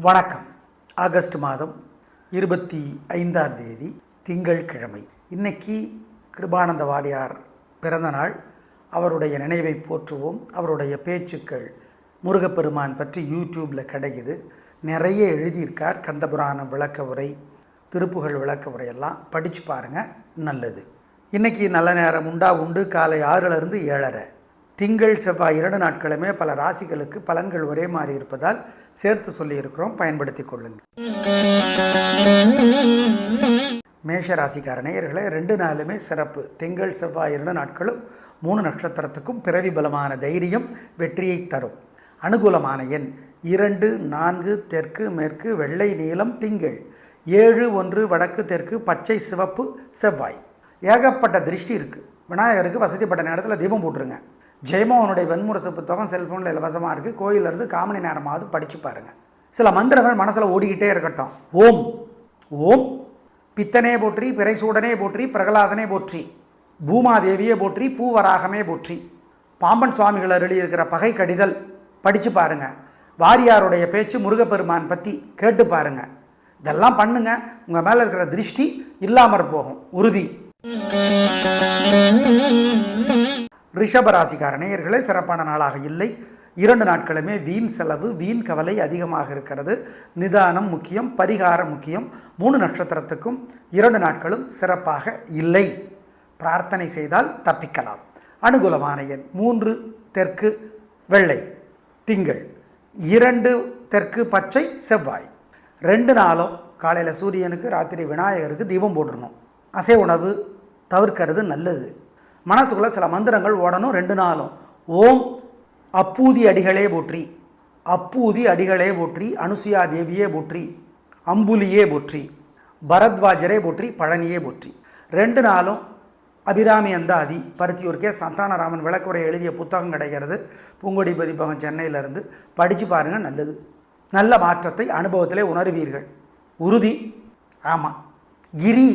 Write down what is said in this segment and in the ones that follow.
வணக்கம். ஆகஸ்ட் மாதம் இருபத்தி ஐந்தாம் தேதி திங்கட்கிழமை இன்னைக்கு கிருபானந்த வாரியார் பிறந்த நாள். அவருடைய நினைவை போற்றுவோம். அவருடைய பேச்சுக்கள் முருகப்பெருமான் பற்றி யூடியூப்பில் கிடைக்குது. நிறைய எழுதியிருக்கார். கந்தபுராணம் விளக்க உரை திருப்புகள் விளக்க உரையெல்லாம் படித்து பாருங்கள் நல்லது. இன்றைக்கி நல்ல நேரம் உண்டா? உண்டு. காலை ஆறுலேருந்து ஏழரை. திங்கள் செவ்வாய் இரண்டு நாட்களுமே பல ராசிகளுக்கு பலன்கள் ஒரே மாதிரி இருப்பதால் சேர்த்து சொல்லியிருக்கிறோம். பயன்படுத்தி கொள்ளுங்கள். மேஷ ராசிக்கார நேயர்களே ரெண்டு நாளுமே சிறப்பு. திங்கள் செவ்வாய் இரண்டு நாட்களும் மூணு நட்சத்திரத்துக்கும் பிறவி பலமான தைரியம் வெற்றியை தரும். அனுகூலமான எண் இரண்டு நான்கு தெற்கு மேற்கு வெள்ளை நீளம் திங்கள். ஏழு ஒன்று வடக்கு தெற்கு பச்சை சிவப்பு செவ்வாய். ஏகப்பட்ட திருஷ்டி இருக்குது விநாயகருக்கு வசதிப்பட்ட நேரத்தில் தீபம் போட்டுருங்க. ஜெயமோகனுடைய வெண்முரசு புத்தகம் செல்ஃபோனில் இலவசமாக இருக்குது கோயிலேருந்து காமணி நேரமாவது படித்து பாருங்கள் சில மந்திரங்கள் மனசில் ஓடிக்கிட்டே இருக்கட்டும். ஓம் ஓம். பித்தனே போற்றி பிறைசூடனே போற்றி பிரகலாதனே போற்றி. பூமாதேவியே போற்றி பூவராகமே போற்றி. பாம்பன் சுவாமிகள் அருளி இருக்கிற பகை கடிதல் படித்து பாருங்கள் வாரியாருடைய பேச்சு முருகப்பெருமான் பற்றி கேட்டு பாருங்க. இதெல்லாம் பண்ணுங்க. உங்கள் மேலே இருக்கிற திருஷ்டி இல்லாமற் போகும். உறுதி. ரிஷபராசிக்கார நேயர்களே சிறப்பான நாளாக இல்லை. இரண்டு நாட்களுமே வீண் செலவு வீண் கவலை அதிகமாக இருக்கிறது. நிதானம் முக்கியம் பரிகாரம் முக்கியம். மூணு நட்சத்திரத்துக்கும் இரண்டு நாட்களும் சிறப்பாக இல்லை. பிரார்த்தனை செய்தால் தப்பிக்கலாம். அனுகூலமான எண் மூன்று தெற்கு வெள்ளை. திங்கள் இரண்டு தெற்கு பச்சை செவ்வாய். ரெண்டு நாளும் காலையில் சூரியனுக்கு ராத்திரி விநாயகருக்கு தீபம் போட்டுடணும் அசை உணவு தவிர்க்கிறது நல்லது. மனசுக்குள்ளே சில மந்திரங்கள் ஓடணும் ரெண்டு நாளும். ஓம் அப்பூதி அடிகளே போற்றி. அப்பூதி அடிகளே போற்றி அனுசுயா தேவியே போற்றி அம்புலியே போற்றி பரத்வாஜரே போற்றி பழனியே போற்றி. ரெண்டு நாளும் அபிராமி அந்தாதி பருத்தியூருக்கே சந்தானராமன் விளக்குரை எழுதிய புத்தகம் கிடைக்கிறது. பூங்கொடி பதிப்பகம் சென்னையிலேருந்து படித்து பாருங்கள் நல்லது. நல்ல மாற்றத்தை அனுபவத்திலே உணருவீர்கள். உறுதி. ஆமாம் கிரி.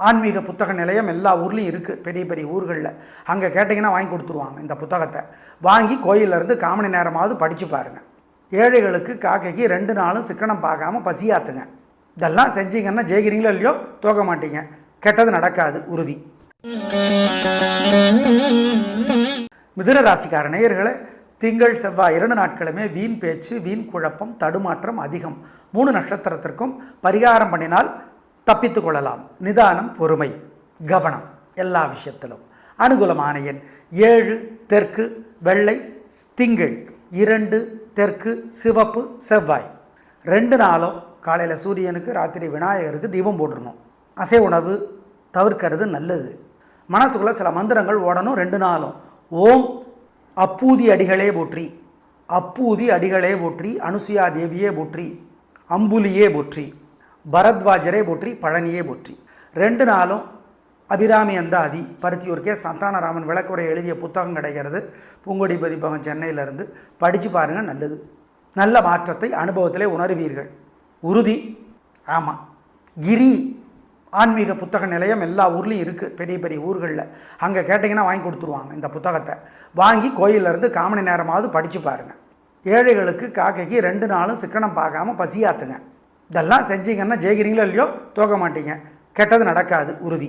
ஆன்மீக புத்தக நிலையம் எல்லா ஊர்லேயும் இருக்குது பெரிய பெரிய ஊர்களில். அங்கே கேட்டிங்கன்னா வாங்கி கொடுத்துருவாங்க இந்த புத்தகத்தை. வாங்கி கோயிலேருந்து காமணி நேரமாவது படித்து பாருங்கள் ஏழைகளுக்கு காக்கைக்கு ரெண்டு நாளும் சிக்கனம் பார்க்காம பசியாத்துங்க. இதெல்லாம் செஞ்சீங்கன்னா ஜெயிக்கிறீங்களோ இல்லையோ தோக்க மாட்டீங்க. கெட்டது நடக்காது உறுதி. மிதுன ராசிக்கார நேயர்களே திங்கள் செவ்வாய் இரண்டு நாட்களுமே வீண் பேச்சு வீண் குழப்பம் தடுமாற்றம் அதிகம். மூணு நட்சத்திரத்திற்கும் பரிகாரம் பண்ணினால் தப்பித்து கொள்ளலாம் நிதானம் பொறுமை கவனம் எல்லா விஷயத்திலும். அனுகூலமான எண் ஏழு தெற்கு வெள்ளை திங்கள். இரண்டு தெற்கு சிவப்பு செவ்வாய். ரெண்டு நாளும் காலையில் சூரியனுக்கு ராத்திரி விநாயகருக்கு தீபம் போட்டுடணும் அசை உணவு தவிர்க்கிறது நல்லது. மனசுக்குள்ளே சில மந்திரங்கள் ஓடணும் ரெண்டு நாளும். ஓம் அப்பூதி அடிகளே போற்றி. அப்பூதி அடிகளே போற்றி. அனுசுயா தேவியே போற்றி. அம்புலியே போற்றி. பரத்வாஜரே போற்றி பழனியே போற்றி. ரெண்டு நாளும் அபிராமி அந்தாதி பருத்தியூர் கே. சந்தானராமன் விளக்குரை எழுதிய புத்தகம் கிடைக்கிறது. பூங்கொடி பதிப்பகம் சென்னையிலேருந்து. படித்து பாருங்கள் நல்லது. நல்ல மாற்றத்தை அனுபவத்திலே உணர்வீர்கள். உறுதி. ஆமாம் கிரி ஆன்மீக புத்தக நிலையம் எல்லா ஊர்லேயும் இருக்குது பெரிய பெரிய ஊர்களில். அங்கே கேட்டிங்கன்னா வாங்கி கொடுத்துருவாங்க இந்த புத்தகத்தை. வாங்கி கோயிலேருந்து காமணி நேரமாவது படித்து பாருங்கள் ஏழைகளுக்கு காக்கைக்கு ரெண்டு நாளும் சிக்கனம் பார்க்காம பசியாத்துங்க. இதெல்லாம் செஞ்சீங்கன்னா ஜெயிக்கிறீங்களோ இல்லையோ தோக்க மாட்டீங்க. கெட்டது நடக்காது உறுதி.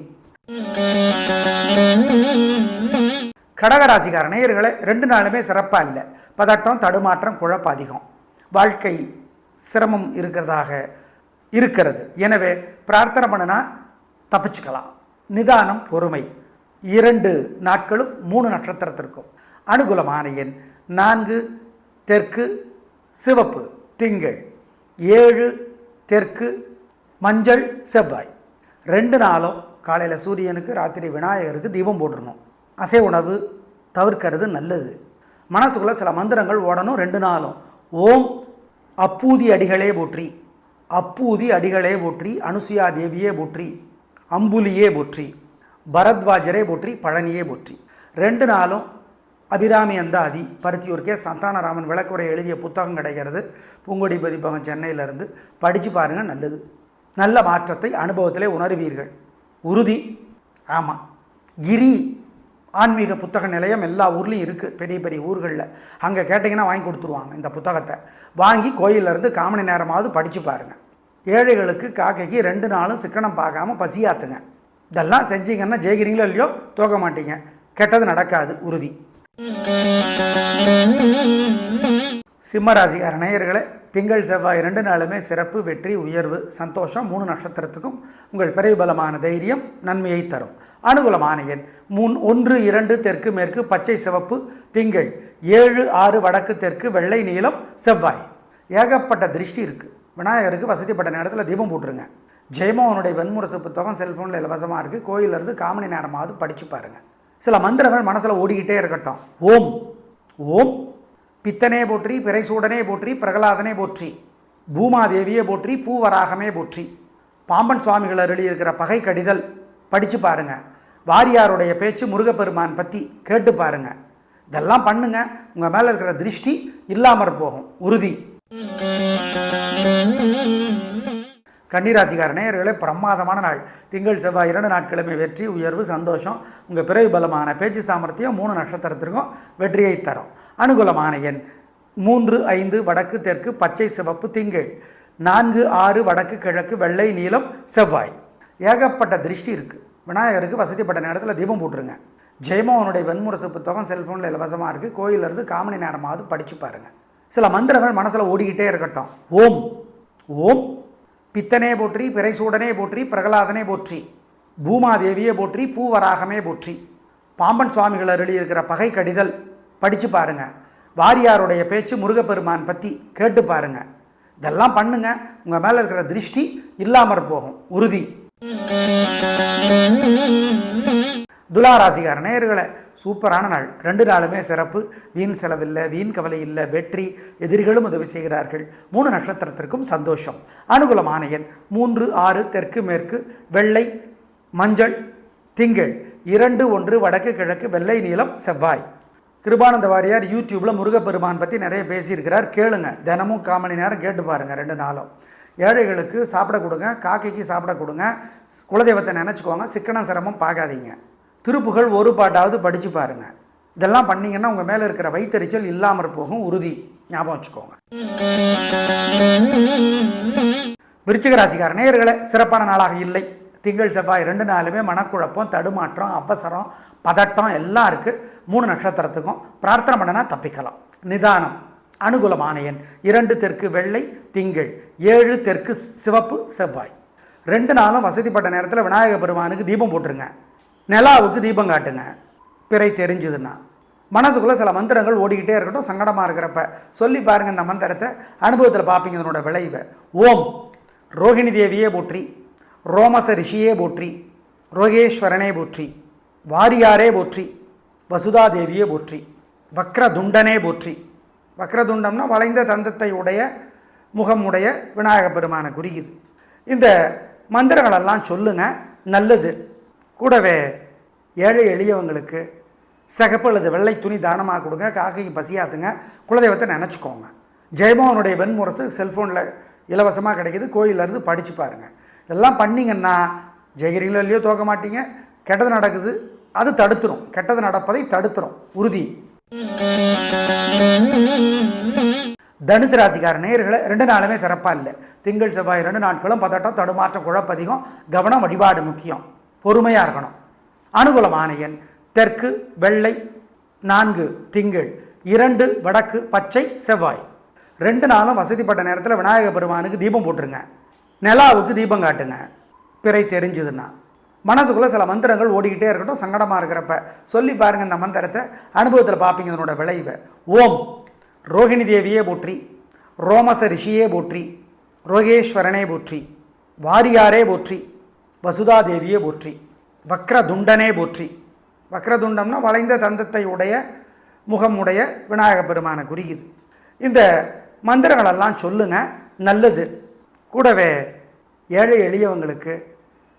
கடகராசிக்கார நேயர்களே ரெண்டு நாளுமே சிறப்பாக இல்லை. பதட்டம் தடுமாற்றம் குழப்பம் அதிகம். வாழ்க்கை சிரமம் இருக்கிறதாக இருக்கிறது. எனவே பிரார்த்தனை பண்ணுனா தப்பிச்சுக்கலாம். நிதானம் பொறுமை. இரண்டு நாட்களும் மூணு நட்சத்திரத்திற்கும். அனுகூலமான எண் நான்கு தெற்கு சிவப்பு திங்கள். ஏழு தெற்கு மஞ்சள் செவ்வாய். ரெண்டு நாளும் காலையில் சூரியனுக்கு ராத்திரி விநாயகருக்கு தீபம் போட்டுடணும் அசை உணவு தவிர்க்கிறது நல்லது. மனசுக்குள்ளே சில மந்திரங்கள் ஓடணும். ரெண்டு நாளும் ஓம் அப்பூதி அடிகளே போற்றி அப்பூதி அடிகளே போற்றி அனுசுயா தேவியே போற்றி அம்புலியே போற்றி பரத்வாஜரே போற்றி பழனியே போற்றி. ரெண்டு நாளும் அபிராமி அந்தாதி பருத்தியூர் கே சந்தானராமன் விளக்குரை எழுதிய புத்தகம் கிடைக்கிறது. பூங்கொடி பதிப்பகம் சென்னையிலேருந்து. படித்து பாருங்கள் நல்லது. நல்ல மாற்றத்தை அனுபவத்திலே உணருவீர்கள். உறுதி. ஆமாம் கிரி. ஆன்மீக புத்தக நிலையம் எல்லா ஊர்லேயும் இருக்குது பெரிய பெரிய ஊர்களில். அங்கே கேட்டிங்கன்னா வாங்கி கொடுத்துருவாங்க இந்த புத்தகத்தை. வாங்கி கோயிலேருந்து காமணி நேரமாவது படித்து பாருங்கள் ஏழைகளுக்கு காக்கைக்கு ரெண்டு நாளும் சிக்கனம் பார்க்காம பசியாத்துங்க. இதெல்லாம் செஞ்சீங்கன்னா ஜெயிக்கிறீங்களோ இல்லையோ தோக்க மாட்டீங்க. கெட்டது நடக்காது. உறுதி. சிம்மராசிகார நேயர்களே திங்கள் செவ்வாய் ரெண்டு நாளுமே சிறப்பு வெற்றி உயர்வு சந்தோஷம் மூணு நட்சத்திரத்துக்கும் உங்கள் பிறைபலமான தைரியம் நன்மையை தரும். அனுகூலமான எண் மூன் ஒன்று இரண்டு தெற்கு மேற்கு பச்சை சிவப்பு திங்கள் ஏழு ஆறு வடக்கு தெற்கு வெள்ளை நீளம் செவ்வாய். ஏகப்பட்ட திருஷ்டி இருக்குது விநாயகருக்கு வசதிப்பட்ட நேரத்தில் தீபம் போட்டுருங்க. ஜெயமோகனுடைய வெண்முரசு புத்தகம் செல்ஃபோனில் இலவசமாக இருக்குது கோயிலிருந்து காமணி நேரமாவது படித்து பாருங்கள் சில மந்திரங்கள் மனசில் ஓடிக்கிட்டே இருக்கட்டும். ஓம் ஓம் பித்தனே போற்றி பிறைசூடனே போற்றி பிரகலாதனே போற்றி பூமாதேவியே போற்றி பூவராகமே போற்றி. பாம்பன் சுவாமிகள் அருளியிருக்கிற பகை கடிதல் படித்து பாருங்க. வாரியாருடைய பேச்சு முருகப்பெருமான் பற்றி கேட்டு பாருங்கள் இதெல்லாம் பண்ணுங்க. உங்கள் மேலே இருக்கிற திருஷ்டி இல்லாமற் போகும். உறுதி. கன்னிராசிகார நேயர்களே பிரமாதமான நாள். திங்கள் செவ்வாய் இரண்டு நாட்களுமே வெற்றி உயர்வு சந்தோஷம். உங்கள் பிறகு பலமான பேச்சு சாமர்த்தியம் மூணு நட்சத்திரத்திற்கும் வெற்றியை தரும். அனுகூலமான எண் மூன்று ஐந்து வடக்கு தெற்கு பச்சை சிவப்பு திங்கள். நான்கு ஆறு வடக்கு கிழக்கு வெள்ளை நீளம் செவ்வாய். ஏகப்பட்ட திருஷ்டி இருக்குது விநாயகருக்கு வசதிப்பட்ட நேரத்தில் தீபம் போட்டுருங்க. ஜெயமோகனுடைய வெண்முரசு புத்தகம் செல்ஃபோனில் இலவசமாக இருக்குது கோயிலிருந்து காமணி நேரமாவது படித்து பாருங்கள் சில மந்திரங்கள் மனசில் ஓடிக்கிட்டே இருக்கட்டும். ஓம். ஓம். பித்தனே போற்றி பிறைசூடனே போற்றி பிரகலாதனே போற்றி பூமாதேவியே போற்றி பூவராகமே போற்றி. பாம்பன் சுவாமிகள் அருளியிருக்கிற பகை கடிதல் படித்து பாருங்க. வாரியாருடைய பேச்சு முருகப்பெருமான் பற்றி கேட்டு பாருங்க. இதெல்லாம் பண்ணுங்க. உங்கள் மேலே இருக்கிற திருஷ்டி இல்லாமற் போகும். உறுதி. துலாராசிகார நேயர்களே சூப்பரான நாள். ரெண்டு நாளுமே சிறப்பு. வீண் செலவில்லை வீண் கவலை இல்லை வெற்றி. எதிரிகளும் உதவி செய்கிறார்கள். மூணு நட்சத்திரத்திற்கும் சந்தோஷம். அனுகூலமான எண் மூன்று ஆறு தெற்கு மேற்கு வெள்ளை மஞ்சள் திங்கள். இரண்டு ஒன்று வடக்கு கிழக்கு வெள்ளை நீளம் செவ்வாய். கிருபானந்த வாரியார் யூடியூப்பில் முருகப்பெருமான் பற்றி நிறைய பேசியிருக்கிறார். கேளுங்க. தினமும் காமணி நேரம் கேட்டு பாருங்கள் ரெண்டு நாளும். ஏழைகளுக்கு சாப்பிட கொடுங்க காக்கைக்கு சாப்பிட கொடுங்க. குலதெய்வத்தை நினச்சிக்கோங்க சிக்கன சிரமம் பார்க்காதீங்க திருப்புகழ் ஒரு பாட்டாவது படித்து பாருங்கள் இதெல்லாம் பண்ணீங்கன்னா உங்கள் மேலே இருக்கிற வைத்தறிச்சல் இல்லாமல் போகும் உறுதி. ஞாபகம் வச்சுக்கோங்க. விருச்சிக ராசிக்கார சிறப்பான நாளாக இல்லை. திங்கள் செவ்வாய் ரெண்டு நாளுமே மனக்குழப்பம் தடுமாற்றம் அவசரம் பதட்டம் எல்லாம் இருக்குது மூணு நட்சத்திரத்துக்கும் பிரார்த்தனை பண்ணனா தப்பிக்கலாம். நிதானம் அனுகூலமான எண் இரண்டு தெற்கு வெள்ளை திங்கள். ஏழு தெற்கு சிவப்பு செவ்வாய். ரெண்டு நாளும் வசதிப்பட்ட நேரத்தில் விநாயகர் பெருமானுக்கு தீபம் போட்டுருங்க. நிலாவுக்கு தீபம் காட்டுங்க. பிறை தெரிஞ்சுதுன்னா. மனசுக்குள்ளே சில மந்திரங்கள் ஓடிக்கிட்டே இருக்கட்டும் சங்கடமாக இருக்கிறப்ப. சொல்லி பாருங்கள் இந்த மந்திரத்தை. அனுபவத்தில் பார்ப்பீங்க இதனோட விளைவை. ஓம். ரோகிணி தேவியே போற்றி. ரோமச ரிஷியே போற்றி. ரோகேஸ்வரனே போற்றி. வாரியாரே போற்றி. வசுதா தேவியே போற்றி. வக்ரதுண்டனே போற்றி. வக்ரதுண்டம்னா வளைந்த தந்தத்தை உடைய முகம் உடைய விநாயக பெருமானை குறிக்குது. இந்த மந்திரங்களெல்லாம் சொல்லுங்கள் நல்லது. கூடவே ஏழை எளியவங்களுக்கு சிகப்பு அல்லது வெள்ளை துணி தானமாக கொடுங்க காக்கைக்கு பசியாத்துங்க குலதெய்வத்தை நினச்சிக்கோங்க. ஜெயமோகனுடைய வெண்முரசு செல்ஃபோனில் இலவசமாக கிடைக்கிது கோயிலேருந்து படித்து பாருங்கள் இதெல்லாம் பண்ணிங்கன்னா ஜெயகிரிங்களோ இல்லையோ தோக்க மாட்டீங்க. கெட்டது நடக்குது அது தடுத்துரும். கெட்டது நடப்பதை தடுத்துரும். உறுதி. தனுசு ராசிக்கார நேர்களை ரெண்டு நாளுமே சிறப்பாக இல்லை. திங்கள் செவ்வாய் ரெண்டு நாட்களும் பதட்டம் தடுமாற்றம் குழப்பதிகம் கவனம் வழிபாடு முக்கியம். பொறுமையாக இருக்கணும். அனுகூலமான எண் தெற்கு வெள்ளை நான்கு திங்கள். இரண்டு வடக்கு பச்சை செவ்வாய். ரெண்டு நாளும் வசதிப்பட்ட நேரத்தில் விநாயகர் பெருமானுக்கு தீபம் போட்டுருங்க. நிலாவுக்கு தீபம் காட்டுங்க. பிறை தெரிஞ்சுதுன்னா. மனசுக்குள்ளே சில மந்திரங்கள் ஓடிக்கிட்டே இருக்கட்டும் சங்கடமாக இருக்கிறப்ப. சொல்லி பாருங்கள் இந்த மந்திரத்தை. அனுபவத்தில் பார்ப்பீங்க இதனோட விளைவை. ஓம். ரோகிணி தேவியே போற்றி. ரோமச ரிஷியே போற்றி. ரோகேஸ்வரனே போற்றி. வாரியாரே போற்றி. வசுதா தேவியே போற்றி வக்ரதுண்டனே போற்றி. வக்ரதுண்டம்னா வளைந்த தந்தத்தை உடைய முகமுடைய விநாயக பெருமானை குறிக்குது. இந்த மந்திரங்களெல்லாம் சொல்லுங்கள் நல்லது. கூடவே ஏழை எளியவங்களுக்கு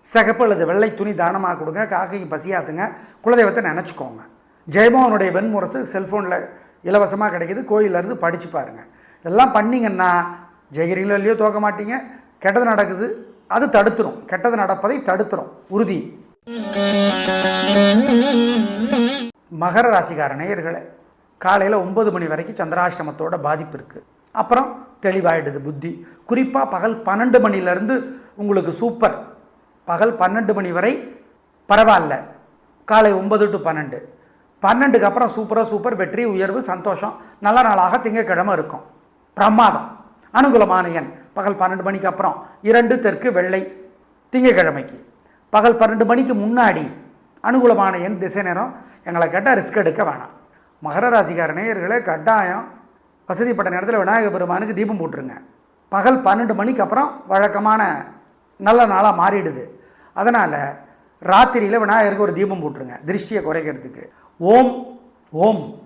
சிகப்பு அல்லது வெள்ளை துணி தானமாக கொடுங்க காக்கைக்கு பசியாத்துங்க குலதெய்வத்தை நினச்சிக்கோங்க. ஜெயமோகனுடைய வெண்முரசு செல்ஃபோனில் இலவசமாக கிடைக்கிது கோயிலேருந்து படித்து பாருங்கள் இதெல்லாம் பண்ணிங்கன்னா ஜெயிக்கிறீங்களோ இல்லையோ தோக்க மாட்டீங்க கெட்டது நடக்குது அது தடுத்துரும். கெட்டது நடப்பதை தடுத்துரும். உறுதி. மகர ராசிக்கார நேயர்களை காலையில் ஒன்பது மணி வரைக்கும் சந்திராஷ்டமத்தோட பாதிப்பு இருக்குது அப்புறம் தெளிவாயிடுது புத்தி. குறிப்பாக பகல் பன்னெண்டு மணிலேருந்து உங்களுக்கு சூப்பர். பகல் பன்னெண்டு மணி வரை பரவாயில்ல. காலை ஒன்பது டு பன்னெண்டு. பன்னெண்டுக்கு அப்புறம் சூப்பராக சூப்பர் வெற்றி உயர்வு சந்தோஷம். நல்ல நாளாக திங்கக்கிழமை இருக்கும். பிரமாதம். அனுகூலமான எண் பகல் பன்னெண்டு மணிக்கு அப்புறம் இரண்டு தெற்கு வெள்ளை திங்கக்கிழமைக்கு. பகல் பன்னெண்டு மணிக்கு முன்னாடி அனுகூலமான எண் திசை நேரம். எங்களை கேட்டால் ரிஸ்க் எடுக்க வேணாம். மகர ராசிக்கார நேயர்களே கட்டாயம் வசதிப்பட்ட நேரத்தில் விநாயகர் பெருமானுக்கு தீபம் போட்டுருங்க. பகல் பன்னெண்டு மணிக்கு அப்புறம் வழக்கமான நல்ல நாளாக மாறிடுது. அதனால் ராத்திரியில் விநாயகருக்கு ஒரு தீபம் போட்டுருங்க. திருஷ்டியை குறைக்கிறதுக்கு. ஓம் ஓம்.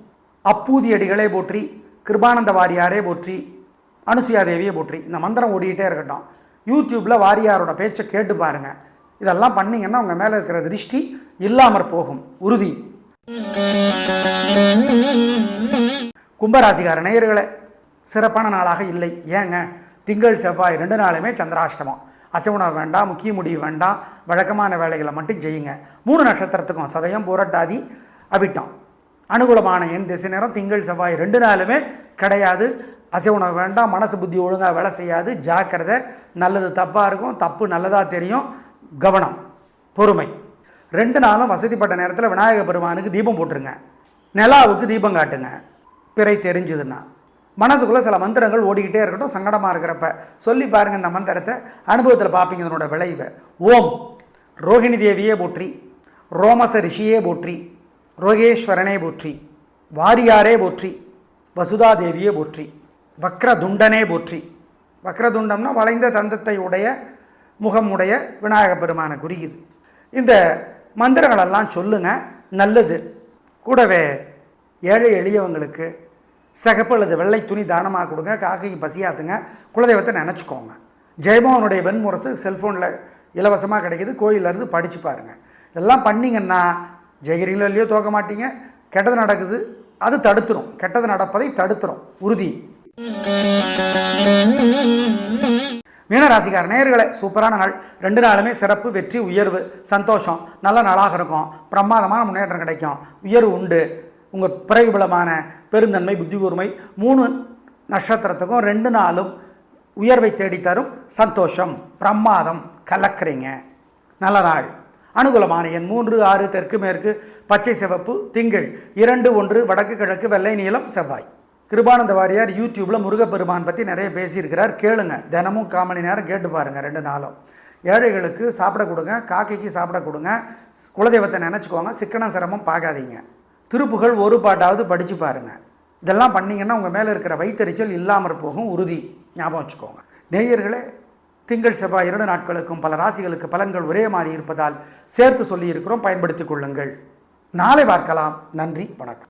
அப்பூதி அடிகளே போற்றி கிருபானந்த வாரியாரே போற்றி. அனுசுயா தேவியை போற்றி. இந்த மந்திரம் ஓடிக்கிட்டே இருக்கட்டும். யூடியூப்பில் வாரியாரோட பேச்சை கேட்டு பாருங்கள் இதெல்லாம் பண்ணீங்கன்னா உங்கள் மேலே இருக்கிற திருஷ்டி இல்லாமற் போகும். உறுதி. கும்பராசிகார நேயர்களே சிறப்பான நாளாக இல்லை. ஏங்க? திங்கள் செவ்வாய் ரெண்டு நாளுமே சந்திராஷ்டமம். அசைவுணவு வேண்டாம் முக்கிய முடிவு வேண்டாம். வழக்கமான வேலைகளை மட்டும் செய்யுங்க. மூணு நட்சத்திரத்துக்கும் சதயம் புரட்டாதி அவிட்டம். அனுகூலமான என் திசை நேரம் திங்கள் செவ்வாய் ரெண்டு நாளுமே கிடையாது. அசைவ உணவு வேண்டாம் மனசு புத்தி ஒழுங்காக வேலை செய்யாது ஜாக்கிரதை நல்லது தப்பாக இருக்கும் தப்பு நல்லதாக தெரியும் கவனம் பொறுமை. ரெண்டு நாளும் வசதிப்பட்ட நேரத்தில் விநாயகர் பெருமானுக்கு தீபம் போட்டுருங்க. நிலாவுக்கு தீபம் காட்டுங்க. பிறை தெரிஞ்சுதுன்னா. மனசுக்குள்ளே சில மந்திரங்கள் ஓடிக்கிட்டே இருக்கட்டும் சங்கடமாக இருக்கிறப்ப. சொல்லி பாருங்கள் இந்த மந்திரத்தை அனுபவத்தில் பார்ப்பீங்க இதனோட விளைவை. ஓம் ரோஹிணி தேவியே போற்றி ரோமச ரிஷியே போற்றி ரோகேஸ்வரனே போற்றி வாரியாரே போற்றி வசுதா தேவியே போற்றி. வக்ரதுண்டனே போற்றி. வக்ரதுண்டம்னா வளைந்த தந்தத்தை உடைய முகம் உடைய பெருமானை குறிக்குது. இந்த மந்திரங்களெல்லாம் சொல்லுங்க நல்லது. கூடவே ஏழை எளியவங்களுக்கு சிகப்பு அல்லது வெள்ளை துணி தானமாக கொடுங்க காக்கைக்கு பசியாத்துங்க குலதெய்வத்தை நினச்சிக்கோங்க. ஜெயமோகனுடைய வெண்முரசு செல்ஃபோனில் இலவசமாக கிடைக்கிது கோயிலேருந்து படித்து பாருங்கள் இதெல்லாம் பண்ணிங்கன்னா ஜெயகிரிங்களோ இல்லையோ தோக்க மாட்டீங்க. கெட்டது நடக்குது அது தடுத்துரும். கெட்டது நடப்பதை தடுத்துரும். உறுதி. மீனராசிக்கார நேர்களை சூப்பரான நாள். ரெண்டு நாளுமே சிறப்பு வெற்றி உயர்வு சந்தோஷம். நல்ல நாளாக இருக்கும். பிரமாதமான முன்னேற்றம் கிடைக்கும். உயர்வு உண்டு. உங்கள் பிறகுபலமான பெருந்தன்மை புத்தி கூர்மை மூணு நட்சத்திரத்துக்கும் ரெண்டு நாளும் உயர்வை தேடித்தரும் சந்தோஷம். பிரமாதம். கலக்கிறீங்க. நல்ல நாள். அனுகூலமான எண் மூன்று ஆறு தெற்கு மேற்கு பச்சை சிவப்பு திங்கள் இரண்டு ஒன்று வடக்கு கிழக்கு வெள்ளை நீளம் செவ்வாய். கிருபானந்த வாரியார் யூடியூப்பில் முருகப்பெருமான் பற்றி நிறைய பேசியிருக்கிறார். கேளுங்க. தினமும் கால் மணி நேரம் கேட்டு பாருங்கள் ரெண்டு நாளும். ஏழைகளுக்கு சாப்பிட கொடுங்க காக்கைக்கு சாப்பிட கொடுங்க குலதெய்வத்தை நினச்சிக்கோங்க சிக்கன சிரமம் பார்க்காதீங்க. திருப்புகள் ஒரு பாட்டாவது படித்து பாருங்கள் இதெல்லாம் பண்ணிங்கன்னா உங்கள் மேலே இருக்கிற வைத்தறிச்சல் இல்லாமற் போகும் உறுதி. ஞாபகம் வச்சுக்கோங்க. நேயர்களே திங்கள் செவ்வாய் இரண்டு நாட்களுக்கும் பல ராசிகளுக்கு பலன்கள் ஒரே மாதிரி இருப்பதால் சேர்த்து சொல்லியிருக்கிறோம் பயன்படுத்திக் கொள்ளுங்கள். நாளை பார்க்கலாம். நன்றி வணக்கம்.